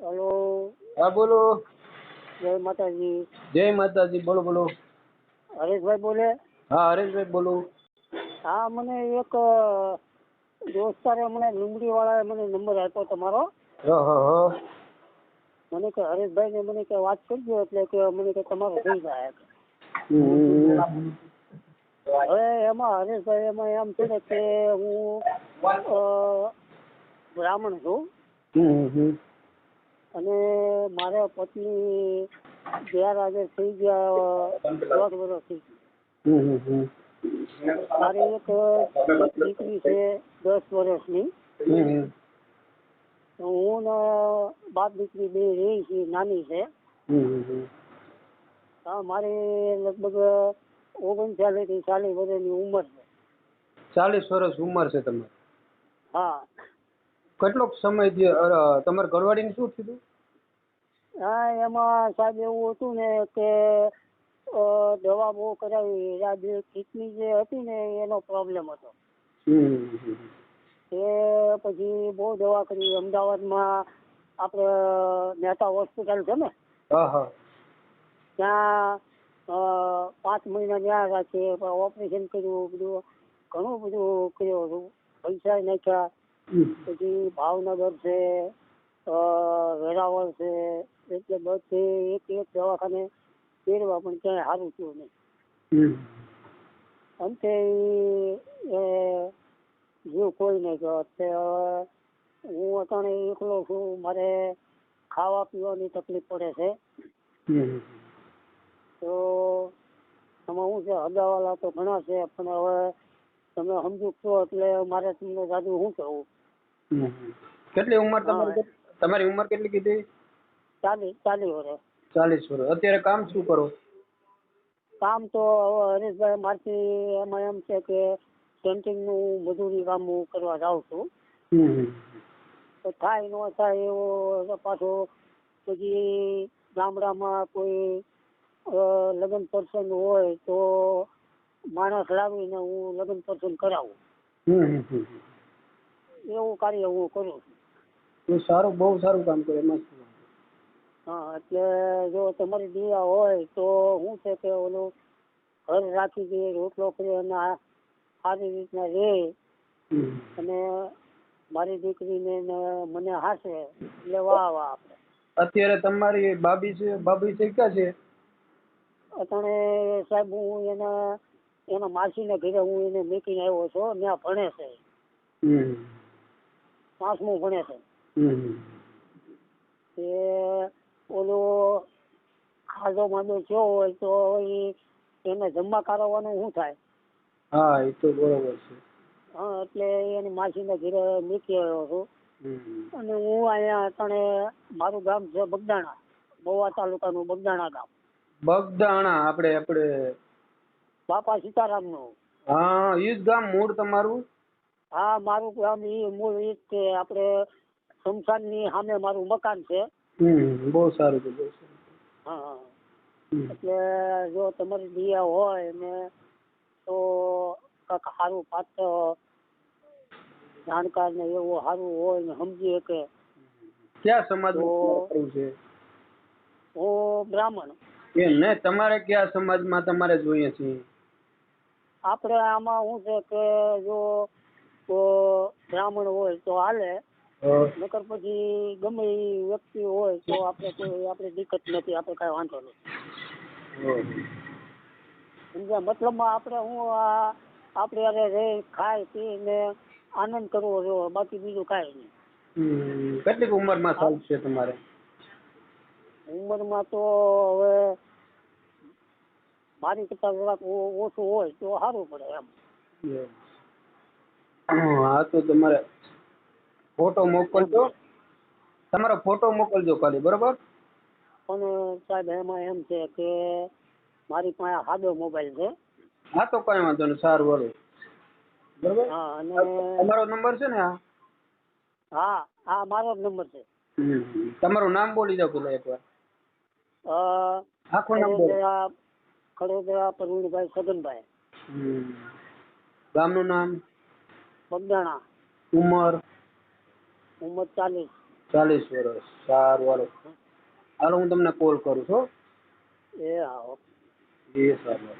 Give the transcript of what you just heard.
Hello. હા બોલો. જય માતાજી. જય માતાજી બોલો બોલો. હરેશભાઈ બોલે? હા હરેશભાઈ બોલો. હા મને એક દોસ્તારે હમણાં લીંબડી વાળાએ મને નંબર આપ્યો તમારો. મને કે હરેશભાઈ ને મને કે વાત કરજો એટલે કે મને કે તમારો થઈ જાય હવે એમાં હરેશભાઈ એમાં એમ છે કે હું બ્રાહ્મણ છું. અને મારા પત્ની ગેરહાજર થઈ ગયા દોઢ વર્ષ થઈ ગયું. મારી એક દીકરી છે દસ વર્ષની. હું ને બાપ દીકરી બે રહી છે નાની છે. હા મારી લગભગ ઓગણચાલીસથી ચાલીસ વર્ષની ઉંમર છે. ચાલીસ વર્ષ ઉંમર છે તમારી? હા. કેટલોક સમય થયો? તમારે ઘરવાળીને શું થયું? હા એમાં સાહેબ એવું હતું ને કે દવા બહુ કરાવી રાજ્ય કિડની જે હતી ને એનો પ્રોબ્લેમ હતો. એ પછી બહુ દવા કરી. અમદાવાદમાં આપણે મહેતા હોસ્પિટલ છે ને? ત્યાં પાંચ મહિના ત્યાં રાખીએ ઓપરેશન કર્યું બધું ઘણું બધું કર્યું. પૈસા નાખ્યા. પછી ભાવનગર છે વેરાવળ છે એટલે બધી એક એક દવાખાને ફેરવા પણ ક્યાંય સારું થયું નહીં. અંતે એ જીવ કોઈ નહીં ગયો તે હું અટાણે એકલો છું મારે ખાવા પીવાની તકલીફ પડે છે. તો આમાં હું છે હગાવાલા તો ઘણા છે પણ હવે તમે સમજુ છો એટલે મારે તમને જાજુ શું કહું કેટલી ઉંમર તમારી? તમારી ઉંમર કેટલી કીધી? ચાલી ચાલી વર્ષ ચાલીસ વર્ષ અત્યારે કામ શું કરો? કામ તો હવે હરીશભાઈ મારથી એમાં એમ છે કે પેન્ટિંગનું મજૂરી કામ હું કરવા જાઉં છું. તો થાય ન થાય એવો પાછો પછી ગામડામાં કોઈ લગ્ન પ્રસંગ હોય તો માણસ લાવીને હું લગ્ન પ્રસંગ કરાવું. એવું કાર્ય હું કરું છું. સારું બહુ સારું કામ કરે મસ્ત હા એટલે જો તમારી દીવા હોય તો હું છે કે ઓલું ઘર રાખી દે રોટલો કરે અને સારી રીતના રહે અને મારી દીકરીને ને મને હાસે. એટલે વાહ વાહ આપણે. અત્યારે તમારી બાબી છે બાબી છે ક્યાં છે? અત્યારે સાહેબ હું એના એના માસીને ઘરે હું એને મૂકીને આવ્યો છું ત્યાં ભણે છે. પાંચમું ભણે છે. એ ઓલો ખાધો માંદો થયો હોય તો એને જમવા કરાવવાનું શું થાય? હા એ તો બરોબર છે. હા એટલે એની માસીને ઘરે મૂકી આવ્યો છું. અને હું અહીંયા અટાણે મારું ગામ છે બગદાણા મહુવા તાલુકાનું બગદાણા ગામ. બગદાણા આપણે આપણે બાપા સીતારામનું. હા ઈ જ ગામ મૂળ તમારું? હા મારું ગામ ઈ મૂળ ઈ જ છે આપણે શમશાનની સામે મારું મકાન છે. હમ બહુ સારું છે બહુ સારું. હા એટલે જો તમારી દિયા હોય ને તો કાંક સારું પાત્ર જાણકાર ને એવું સારું હોય ને સમજી શકે. કયા સમાજમાં છે? હું બ્રાહ્મણ. એમ ને? તમારે કયા સમાજમાં તમારે જોઈએ છે આપણે આમાં શું છે કે જો બ્રાહ્મણ હોય તો હાલે. નકર પછી ગમે એ વ્યક્તિ હોય તો આપણે કોઈ આપણે દિક્કત નથી આપણે કાંઈ વાંધો નથી. સમજ્યા? મતલબમાં આપણે હું આ આપણે અરે રે ખાય પીને આનંદ કરવો જો બાકી બીજું કાંઈ નહીં. કેટલી ઉંમરમાં સાલ છે તમારે? ઉંમરમાં તો હવે મારી કરતા જરાક ઓછું હોય તો સારું પડે એમ. હા તો તમારે ફોટો મોકલજો. તમારો ફોટો મોકલજો ખાલી બરોબર? પણ સાહેબ એમાં એમ છે કે મારી પાસે સાદો મોબાઈલ છે. હા તો કઈ વાંધો નહીં સારું હાલો. બરોબર? હા અને તમારો નંબર છે ને આ? હા હા મારો જ નંબર છે. તમારું નામ બોલી દો પેલા એકવાર. અ, આખું નામ બોલો ખડોદરા પ્રવીણભાઈ છગનભાઈ ગામનું નામ? બગદાણા. ઉમર? ઉમર ચાલીસ. ચાલીસ વર્ષ. સારું હાલો. હાલો હું તમને કોલ કરું છું એ આવો એ સારું.